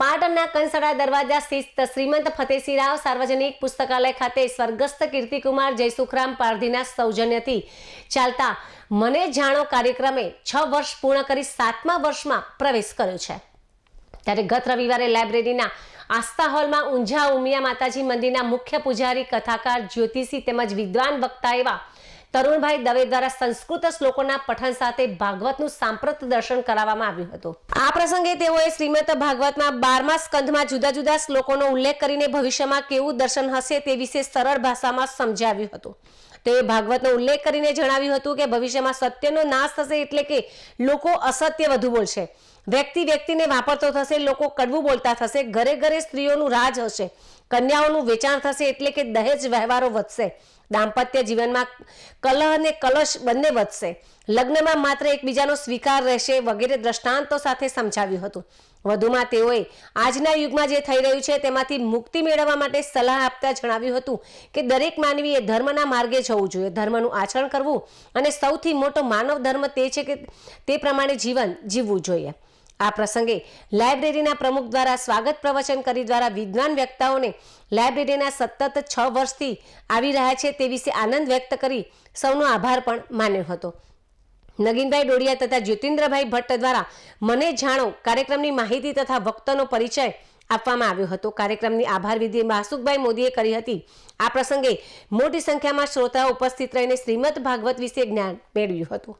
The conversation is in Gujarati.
પાટણના કંસડા દરવાજા સ્થિત શ્રીમંત ફતેસિંહરાવ સાર્વજનિક પુસ્તકાલય ખાતે સ્વર્ગસ્થ કીર્તિકુમાર જયસુખરામ પારધીના સૌજન્યથી ચાલતા મને જાણો કાર્યક્રમે છ વર્ષ પૂર્ણ કરી સાતમા વર્ષમાં પ્રવેશ કર્યો છે. ત્યારે ગત રવિવારે લાઇબ્રેરીના આસ્થા હોલમાં ઊંઝા ઉમિયા માતાજી મંદિરના મુખ્ય પૂજારી, કથાકાર, જ્યોતિષી તેમજ વિદ્વાન વક્તા એવા તરુણભાઈ દવે દ્વારા સંસ્કૃત શ્લોકોના પઠન સાથે ભાગવતનું સાંપ્રત દર્શન કરાવવામાં આવ્યું હતું. આ પ્રસંગે તેઓએ શ્રીમદ ભાગવતમાં બારમા સ્કંધમાં જુદા જુદા શ્લોકોનો ઉલ્લેખ કરીને ભવિષ્યમાં કેવું દર્શન હશે તે વિશે સરળ ભાષામાં સમજાવ્યું હતું. તેઓએ ભાગવતનો ઉલ્લેખ કરીને જણાવ્યું હતું કે ભવિષ્યમાં સત્યનો નાશ થશે એટલે કે લોકો અસત્ય વધુ બોલશે. વ્યક્તિ વ્યક્તિને વાપરતો થશે, લોકો કડવું બોલતા થશે, ઘરે ઘરે સ્ત્રીઓનું રાજ હશે, કન્યાઓનું વેચાણ થશે એટલે કે દહેજ વ્યવહારો વધશે, દાંપત્ય જીવનમાં કલહ અને કલશ બંને વધશે. લગ્નમાં માત્ર એકબીજાનો સ્વીકાર રહેશે વગેરે દ્રષ્ટાંતો સાથે સમજાવ્યું હતું. વધુમાં તેઓએ આજના યુગમાં જે થઈ રહ્યું છે તેમાંથી મુક્તિ મેળવવા માટે સલાહ આપતા જણાવ્યું હતું કે દરેક માનવીએ ધર્મના માર્ગે જવું જોઈએ. ધર્મનું આચરણ કરવું અને સૌથી મોટો માનવ ધર્મ તે છે કે તે પ્રમાણે જીવન જીવવું જોઈએ. આ પ્રસંગે લાઇબ્રેરીના પ્રમુખ દ્વારા સ્વાગત પ્રવચન કરી દ્વારા વિદ્વાન વ્યક્તાઓને લાઇબ્રેરીના સતત છ વર્ષથી આવી રહ્યા છે તે વિશે આનંદ વ્યક્ત કરી સૌનો આભાર પણ માન્યો હતો. નગીનભાઈ ડોડિયા તથા જ્યોતિન્દ્રભાઈ ભટ્ટ દ્વારા મને જાણો કાર્યક્રમની માહિતી તથા વક્તોનો પરિચય આપવામાં આવ્યો હતો. કાર્યક્રમની આભાર વિધિ માસુકભાઈ મોદીએ કરી હતી. આ પ્રસંગે મોટી સંખ્યામાં શ્રોતાઓ ઉપસ્થિત રહીને શ્રીમદ ભાગવત વિશે જ્ઞાન મેળવ્યું હતું.